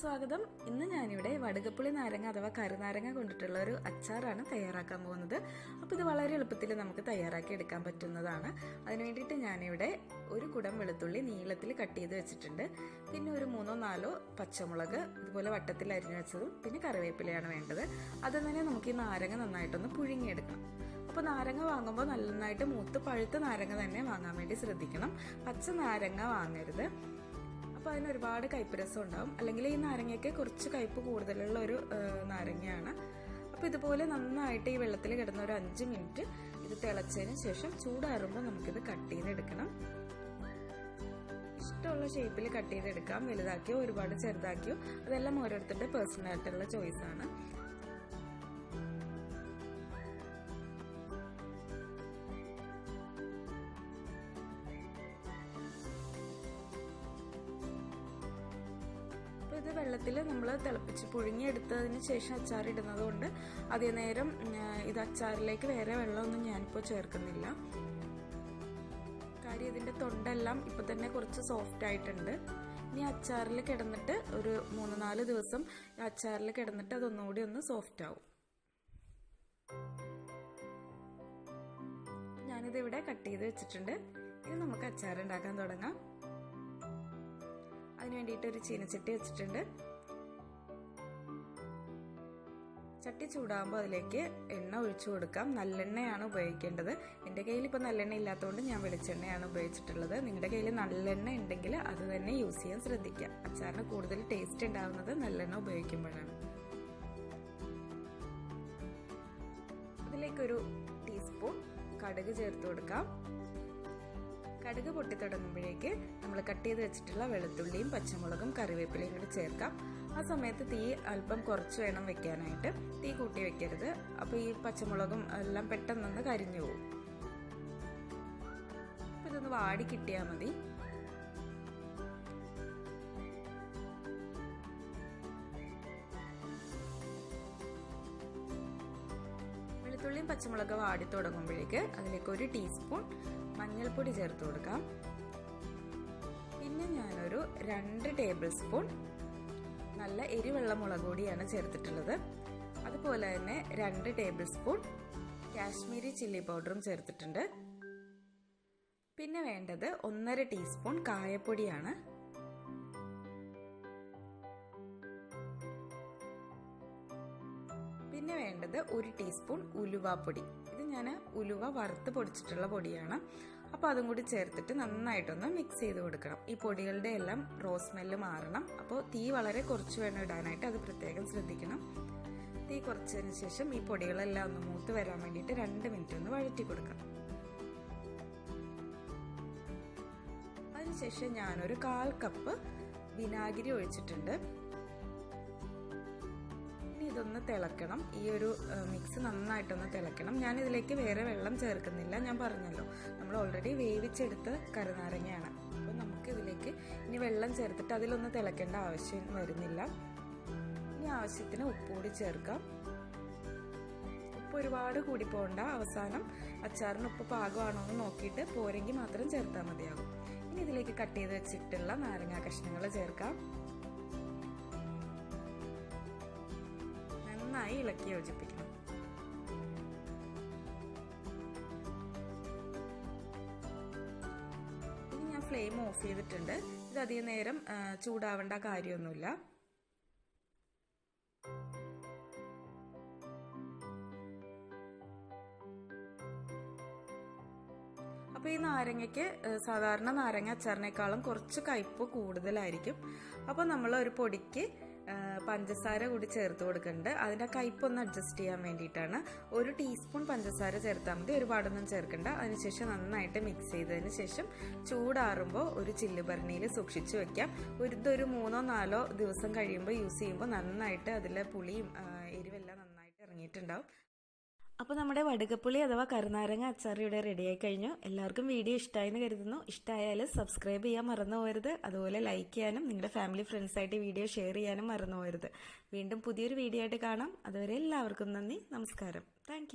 സ്വാഗതം. ഇന്ന് ഞാനിവിടെ വടുകപ്പുളി നാരങ്ങ അഥവാ കരുനാരങ്ങ കൊണ്ടിട്ടുള്ള ഒരു അച്ചാറാണ് തയ്യാറാക്കാൻ പോകുന്നത്. അപ്പോൾ ഇത് വളരെ എളുപ്പത്തിൽ നമുക്ക് തയ്യാറാക്കി എടുക്കാൻ പറ്റുന്നതാണ്. അതിന് വേണ്ടിയിട്ട് ഞാനിവിടെ ഒരു കുടം വെളുത്തുള്ളി നീളത്തിൽ കട്ട് ചെയ്ത് വെച്ചിട്ടുണ്ട്. പിന്നെ ഒരു മൂന്നോ നാലോ പച്ചമുളക് ഇതുപോലെ വട്ടത്തിൽ അരിഞ്ഞു വെച്ചതും പിന്നെ കറിവേപ്പിലയാണ് വേണ്ടത്. അത് തന്നെ നമുക്ക് ഈ നാരങ്ങ നന്നായിട്ടൊന്ന് പുഴുങ്ങിയെടുക്കണം. അപ്പോൾ നാരങ്ങ വാങ്ങുമ്പോൾ നന്നായിട്ട് മൂത്ത് പഴുത്ത നാരങ്ങ തന്നെ വാങ്ങാൻ വേണ്ടി ശ്രദ്ധിക്കണം. പച്ച നാരങ്ങ വാങ്ങരുത്. അപ്പോൾ അതിന് ഒരുപാട് കയ്പ്പ് രസം ഉണ്ടാവും. അല്ലെങ്കിൽ ഈ നാരങ്ങയ്ക്ക് കുറച്ച് കയ്പ്പ് കൂടുതലുള്ള ഒരു നാരങ്ങയാണ്. അപ്പോൾ ഇതുപോലെ നന്നായിട്ട് ഈ വെള്ളത്തിൽ കിടന്ന ഒരു അഞ്ച് മിനിറ്റ് ഇത് തിളച്ചതിന് ശേഷം ചൂടാറുമ്പോൾ നമുക്കിത് കട്ട് ചെയ്തെടുക്കണം. ഇഷ്ടമുള്ള ഷേപ്പിൽ കട്ട് ചെയ്തെടുക്കാം. വലുതാക്കിയോ ഒരുപാട് ചെറുതാക്കിയോ അതെല്ലാം ഓരോരുത്തരുടെ പേഴ്സണൽ ആയിട്ടുള്ള വെള്ളത്തിൽ നമ്മൾ തിളപ്പിച്ച് പുഴുങ്ങിയെടുത്തതിന് ശേഷം അച്ചാർ ഇടുന്നത് കൊണ്ട് അതേ നേരം ഇത് അച്ചാറിലേക്ക് വേറെ വെള്ളമൊന്നും ഞാനിപ്പോൾ ചേർക്കുന്നില്ല. കാര്യം ഇതിന്റെ തൊണ്ടെല്ലാം ഇപ്പം തന്നെ കുറച്ച് സോഫ്റ്റ് ആയിട്ടുണ്ട്. ഇനി അച്ചാറിൽ കിടന്നിട്ട് ഒരു മൂന്ന് നാല് ദിവസം അച്ചാറിൽ കിടന്നിട്ട് അതൊന്നുകൂടി ഒന്ന് സോഫ്റ്റ് ആവും. ഞാനിത് ഇവിടെ കട്ട് ചെയ്ത് വെച്ചിട്ടുണ്ട്. ഇനി നമുക്ക് അച്ചാർ ഉണ്ടാക്കാൻ തുടങ്ങാം. അതിന് വേണ്ടിയിട്ട് ഒരു ചീനച്ചട്ടി വെച്ചിട്ടുണ്ട്. ചട്ടി ചൂടാകുമ്പോൾ അതിലേക്ക് എണ്ണ ഒഴിച്ചു കൊടുക്കാം. നല്ലെണ്ണയാണ് ഉപയോഗിക്കേണ്ടത്. എന്റെ കയ്യിൽ ഇപ്പോൾ നല്ലെണ്ണ ഇല്ലാത്തതുകൊണ്ട് ഞാൻ വെളിച്ചെണ്ണയാണ് ഉപയോഗിച്ചിട്ടുള്ളത്. നിങ്ങളുടെ കയ്യിൽ നല്ലെണ്ണ ഉണ്ടെങ്കിൽ അത് തന്നെ യൂസ് ചെയ്യാൻ ശ്രദ്ധിക്കുക അച്ചാറിന് കൂടുതൽ ടേസ്റ്റ് ഉണ്ടാവുന്നത് നല്ലെണ്ണ ഉപയോഗിക്കുമ്പോഴാണ്. അതിലേക്കൊരു ടീസ്പൂൺ കടുക് ചേർത്ത് കൊടുക്കാം. കടുക് പൊട്ടിത്തുടങ്ങുമ്പോഴേക്ക് നമ്മൾ കട്ട് ചെയ്ത് വെച്ചിട്ടുള്ള വെളുത്തുള്ളിയും പച്ചമുളകും കറിവേപ്പിലയും കൂടി ചേർക്കാം. ആ സമയത്ത് തീ അല്പം കുറച്ച് വേണം വെക്കാനായിട്ട്. തീ കൂട്ടി വെക്കരുത്. അപ്പോൾ ഈ പച്ചമുളകും എല്ലാം പെട്ടെന്നൊന്ന് കരിഞ്ഞു പോകും. ഇതൊന്ന് വാടി കിട്ടിയാൽ മതി. വെളുത്തുള്ളിയും പച്ചമുളക് വാടി തുടങ്ങുമ്പോഴേക്ക് അതിലേക്ക് ഒരു ടീസ്പൂൺ മഞ്ഞൾപ്പൊടി ചേർത്ത് കൊടുക്കാം. പിന്നെ ഞാനൊരു രണ്ട് ടേബിൾ സ്പൂൺ നല്ല എരിവെള്ള മുളക് പൊടിയാണ് ചേർത്തിട്ടുള്ളത്. അതുപോലെ തന്നെ രണ്ട് ടേബിൾ സ്പൂൺ കാശ്മീരി ചില്ലി പൗഡറും ചേർത്തിട്ടുണ്ട്. പിന്നെ വേണ്ടത് ഒന്നര ടീസ്പൂൺ കായപ്പൊടിയാണ്. പിന്നെ വേണ്ടത് ഒരു ടീസ്പൂൺ ഉലുവാപ്പൊടി ഇത് ഞാൻ ഉലുവ വറുത്ത് പൊടിച്ചിട്ടുള്ള പൊടിയാണ്. അപ്പോൾ അതും കൂടി ചേർത്തിട്ട് നന്നായിട്ടൊന്ന് മിക്സ് ചെയ്ത് കൊടുക്കണം. ഈ പൊടികളുടെ എല്ലാം റോസ് സ്മെല്ല് മാറണം. അപ്പോൾ തീ വളരെ കുറച്ച് വേണം ഇടാനായിട്ട്. അത് പ്രത്യേകം ശ്രദ്ധിക്കണം. തീ കുറച്ചതിന് ശേഷം ഈ പൊടികളെല്ലാം ഒന്ന് മൂത്ത് വരാൻ വേണ്ടിയിട്ട് രണ്ട് മിനിറ്റ് ഒന്ന് വഴറ്റി കൊടുക്കാം. അതിനുശേഷം ഞാനൊരു കാൽ കപ്പ് വിനാഗിരി ഒഴിച്ചിട്ടുണ്ട്. തിളക്കണം. ഈ ഒരു മിക്സ് നന്നായിട്ടൊന്ന് തിളക്കണം. ഞാൻ ഇതിലേക്ക് വേറെ വെള്ളം ചേർക്കുന്നില്ല. ഞാൻ പറഞ്ഞല്ലോ നമ്മൾ ഓൾറെഡി വേവിച്ചെടുത്ത് കരുനാരങ്ങയാണ്. അപ്പോൾ നമുക്ക് ഇതിലേക്ക് ഇനി വെള്ളം ചേർത്തിട്ട് അതിലൊന്ന് തിളക്കേണ്ട ആവശ്യം വരുന്നില്ല. ഇനി ആവശ്യത്തിന് ഉപ്പ് കൂടി ചേർക്കാം. ഉപ്പ് ഒരുപാട് കൂടി പോകണ്ട അവസാനം അച്ചാറിന് ഉപ്പ് പാകമാണോ എന്ന് നോക്കിയിട്ട് പോരെങ്കിൽ മാത്രം ചേർത്താൽ മതിയാകും. ഇനി ഇതിലേക്ക് കട്ട് ചെയ്ത് വെച്ചിട്ടുള്ള നാരങ്ങാ കഷ്ണങ്ങൾ ചേർക്കാം. നന്നായി ഇളക്കി യോജിപ്പിക്കണം. ഇനി ഞാൻ ഫ്ലെയിം ഓഫ് ചെയ്തിട്ടുണ്ട്. ഇത് അധികം നേരം ചൂടാവേണ്ട കാര്യമൊന്നുമില്ല. അപ്പോൾ ഈ നാരങ്ങയ്ക്ക് സാധാരണ നാരങ്ങ അച്ചാറിനേക്കാളും കുറച്ച് കയ്പ്പ് കൂടുതലായിരിക്കും. അപ്പോൾ നമ്മൾ ഒരു പൊടിക്ക് പഞ്ചസാര കൂടി ചേർത്ത് കൊടുക്കുന്നുണ്ട് അതിന്റെ കയ്പൊന്ന് അഡ്ജസ്റ്റ് ചെയ്യാൻ വേണ്ടിയിട്ടാണ്. ഒരു ടീസ്പൂൺ പഞ്ചസാര ചേർത്താൽ മതി. ഒരുപാടൊന്നും ചേർക്കണ്ട. അതിനുശേഷം നന്നായിട്ട് മിക്സ് ചെയ്തതിന് ശേഷം ചൂടാറുമ്പോൾ ഒരു ചില്ല് ഭരണിയിൽ സൂക്ഷിച്ചു വെക്കാം. ഒരു ഇതൊരു മൂന്നോ നാലോ ദിവസം കഴിയുമ്പോൾ യൂസ് ചെയ്യുമ്പോൾ നന്നായിട്ട് അതിലെ പുളിയും എരിവെല്ലാം നന്നായിട്ട് ഇറങ്ങിയിട്ടുണ്ടാവും. അപ്പോൾ നമ്മുടെ വടുകപ്പുളി അഥവാ കരുനാരങ്ങ അച്ചാർ ഇവിടെ റെഡിയായി കഴിഞ്ഞു. എല്ലാവർക്കും വീഡിയോ ഇഷ്ടമായി എന്ന് കരുതുന്നു. ഇഷ്ടമായാൽ സബ്സ്ക്രൈബ് ചെയ്യാൻ മറന്നു പോകരുത്. അതുപോലെ ലൈക്ക് ചെയ്യാനും നിങ്ങളുടെ ഫാമിലി ഫ്രണ്ട്സായിട്ട് വീഡിയോ ഷെയർ ചെയ്യാനും മറന്നു പോകരുത്. വീണ്ടും പുതിയൊരു വീഡിയോ ആയിട്ട് കാണാം. അതുവരെ എല്ലാവർക്കും നന്ദി. നമസ്കാരം. താങ്ക്